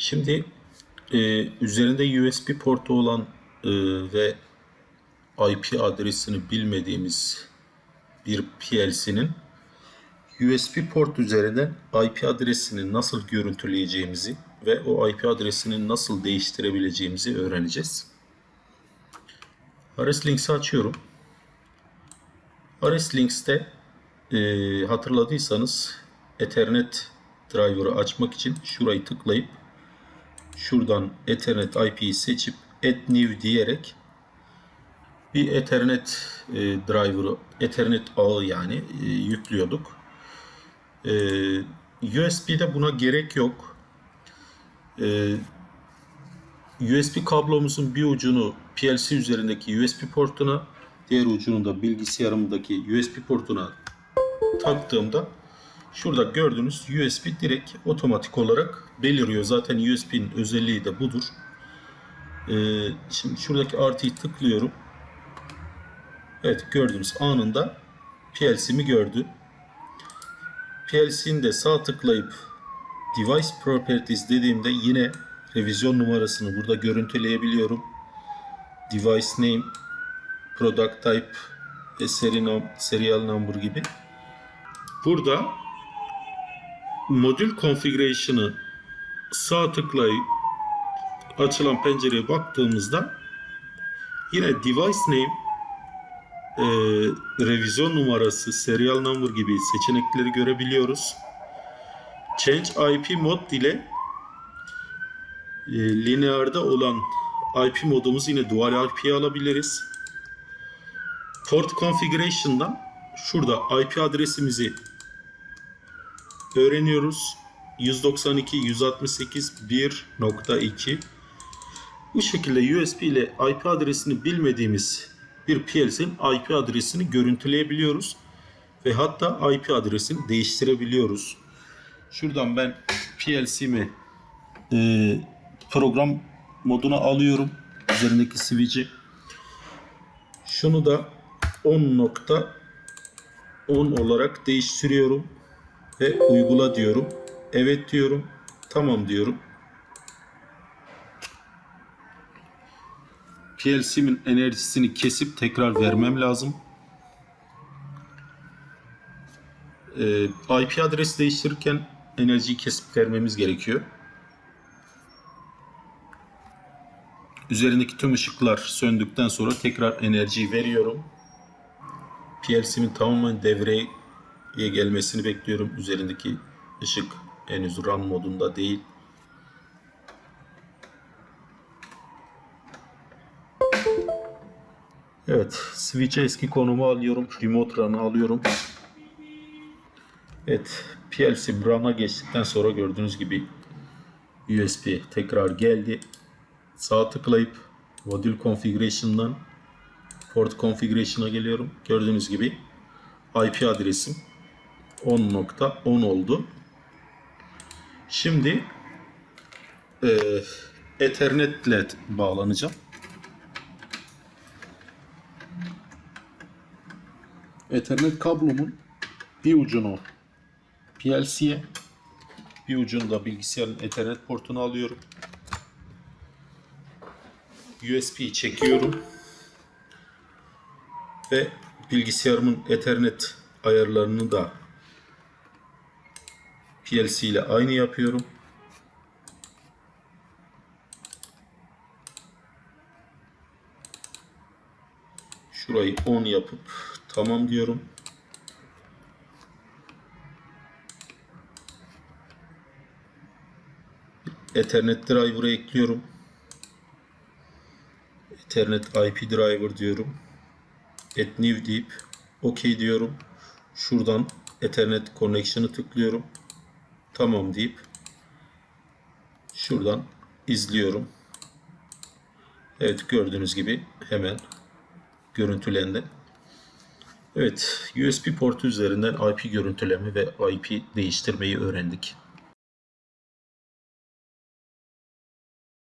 Şimdi e, üzerinde USB portu olan e, ve IP adresini bilmediğimiz bir PLC'nin USB port üzerinden IP adresini nasıl görüntüleyeceğimizi ve o IP adresini nasıl değiştirebileceğimizi öğreneceğiz. RS Links'i açıyorum. RS Links'te e, hatırladıysanız Ethernet driver'ı açmak için şurayı tıklayıp şuradan Ethernet IP'yi seçip Add New diyerek bir Ethernet e, driver'ı, Ethernet ağı yani e, yüklüyorduk. E, USB'de buna gerek yok. E, USB kablomuzun bir ucunu PLC üzerindeki USB portuna, diğer ucunu da bilgisayarımdaki USB portuna taktığımda şurada gördüğünüz USB direkt otomatik olarak beliriyor. Zaten USB'nin özelliği de budur. Ee, şimdi şuradaki artıyı tıklıyorum. Evet gördüğünüz anında PLC'mi gördü. PLC'nin de sağ tıklayıp Device Properties dediğimde yine revizyon numarasını burada görüntüleyebiliyorum. Device Name, Product Type Serial Number gibi. Burada modül configuration'ı sağ tıklayıp açılan pencereye baktığımızda yine device name e, revizyon numarası serial number gibi seçenekleri görebiliyoruz. Change IP mod ile e, linearda olan IP modumuzu yine dual IP'ye alabiliriz. Port configuration'dan şurada IP adresimizi öğreniyoruz. 192.168.1.2 Bu şekilde USB ile IP adresini bilmediğimiz bir PLC'nin IP adresini görüntüleyebiliyoruz. Ve hatta IP adresini değiştirebiliyoruz. Şuradan ben PLC'mi e, program moduna alıyorum. Üzerindeki switch'i. Şunu da 10.10 olarak değiştiriyorum ve uygula diyorum. Evet diyorum. Tamam diyorum. PLC'min enerjisini kesip tekrar vermem lazım. Ee, IP adresi değiştirirken enerjiyi kesip vermemiz gerekiyor. Üzerindeki tüm ışıklar söndükten sonra tekrar enerjiyi veriyorum. PLC'min tamamen devreye gelmesini bekliyorum. Üzerindeki ışık henüz run modunda değil. Evet, switch'e eski konumu alıyorum. Remote run'ı alıyorum. Evet, PLC run'a geçtikten sonra gördüğünüz gibi USB tekrar geldi. Sağ tıklayıp modül configuration'dan port configuration'a geliyorum. Gördüğünüz gibi IP adresim 10.10 oldu. Şimdi e, Ethernet ile bağlanacağım. Ethernet kablomun bir ucunu PLC'ye, bir ucunu da bilgisayarın Ethernet portuna alıyorum. USB'yi çekiyorum. Ve bilgisayarımın Ethernet ayarlarını da PLC ile aynı yapıyorum. Şurayı 10 yapıp tamam diyorum. Ethernet driver'ı ekliyorum. Ethernet IP driver diyorum. Add new deyip OK diyorum. Şuradan Ethernet connection'ı tıklıyorum. Tamam deyip şuradan izliyorum. Evet gördüğünüz gibi hemen görüntülendi. Evet USB portu üzerinden IP görüntüleme ve IP değiştirmeyi öğrendik.